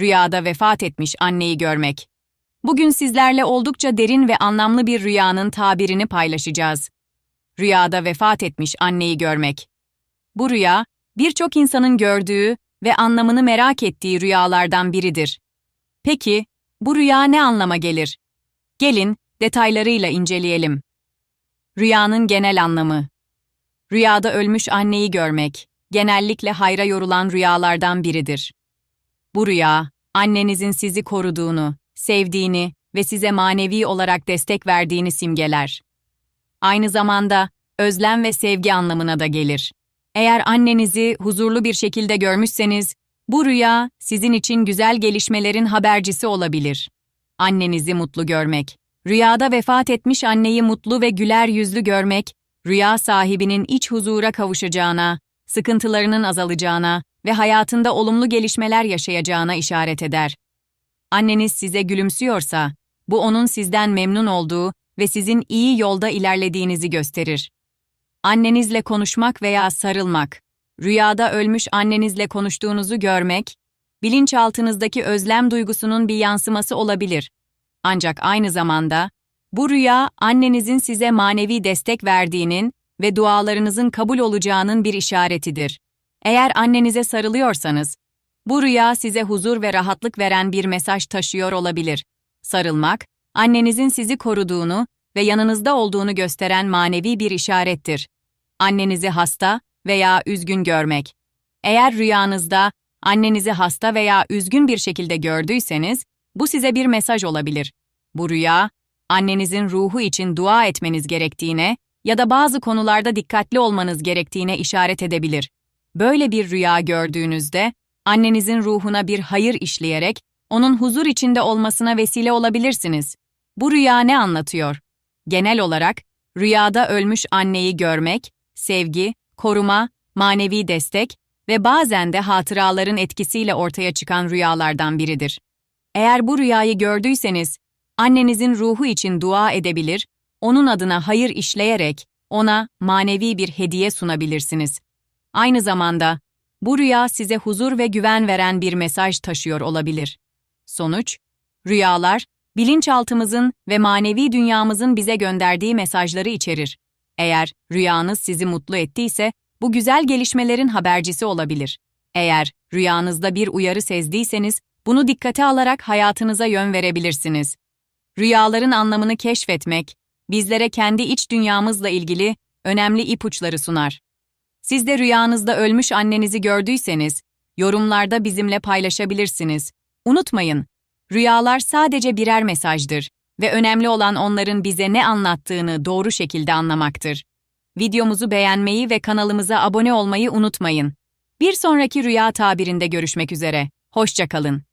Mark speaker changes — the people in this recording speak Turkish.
Speaker 1: rüyada vefat etmiş anneyi görmek. Bugün sizlerle oldukça derin ve anlamlı bir rüyanın tabirini paylaşacağız. Rüyada vefat etmiş anneyi görmek. Bu rüya, birçok insanın gördüğü ve anlamını merak ettiği rüyalardan biridir. Peki, bu rüya ne anlama gelir? Gelin, detaylarıyla inceleyelim. Rüyanın genel anlamı Rüyada ölmüş anneyi görmek, genellikle hayra yorulan rüyalardan biridir. Bu rüya, annenizin sizi koruduğunu, sevdiğini ve size manevi olarak destek verdiğini simgeler. Aynı zamanda özlem ve sevgi anlamına da gelir. Eğer annenizi huzurlu bir şekilde görmüşseniz, bu rüya sizin için güzel gelişmelerin habercisi olabilir. Annenizi mutlu görmek. Rüyada vefat etmiş anneyi mutlu ve güler yüzlü görmek, rüya sahibinin iç huzura kavuşacağına, sıkıntılarının azalacağına ve hayatında olumlu gelişmeler yaşayacağına işaret eder. Anneniz size gülümsüyorsa, bu onun sizden memnun olduğu ve sizin iyi yolda ilerlediğinizi gösterir. Annenizle konuşmak veya sarılmak, rüyada ölmüş annenizle konuştuğunuzu görmek, bilinçaltınızdaki özlem duygusunun bir yansıması olabilir. Ancak aynı zamanda, bu rüya annenizin size manevi destek verdiğinin ve dualarınızın kabul olacağının bir işaretidir. Eğer annenize sarılıyorsanız, bu rüya size huzur ve rahatlık veren bir mesaj taşıyor olabilir. Sarılmak, annenizin sizi koruduğunu ve yanınızda olduğunu gösteren manevi bir işarettir. Annenizi hasta veya üzgün görmek. Eğer rüyanızda annenizi hasta veya üzgün bir şekilde gördüyseniz, bu size bir mesaj olabilir. Bu rüya, annenizin ruhu için dua etmeniz gerektiğine ya da bazı konularda dikkatli olmanız gerektiğine işaret edebilir. Böyle bir rüya gördüğünüzde, annenizin ruhuna bir hayır işleyerek, onun huzur içinde olmasına vesile olabilirsiniz. Bu rüya ne anlatıyor? Genel olarak, rüyada ölmüş anneyi görmek, sevgi, koruma, manevi destek ve bazen de hatıraların etkisiyle ortaya çıkan rüyalardan biridir. Eğer bu rüyayı gördüyseniz, annenizin ruhu için dua edebilir, onun adına hayır işleyerek ona manevi bir hediye sunabilirsiniz. Aynı zamanda bu rüya size huzur ve güven veren bir mesaj taşıyor olabilir. Sonuç, rüyalar, bilinçaltımızın ve manevi dünyamızın bize gönderdiği mesajları içerir. Eğer rüyanız sizi mutlu ettiyse, bu güzel gelişmelerin habercisi olabilir. Eğer rüyanızda bir uyarı sezdiyseniz, bunu dikkate alarak hayatınıza yön verebilirsiniz. Rüyaların anlamını keşfetmek, bizlere kendi iç dünyamızla ilgili önemli ipuçları sunar. Siz de rüyanızda ölmüş annenizi gördüyseniz, yorumlarda bizimle paylaşabilirsiniz. Unutmayın, rüyalar sadece birer mesajdır ve önemli olan onların bize ne anlattığını doğru şekilde anlamaktır. Videomuzu beğenmeyi ve kanalımıza abone olmayı unutmayın. Bir sonraki rüya tabirinde görüşmek üzere. Hoşçakalın.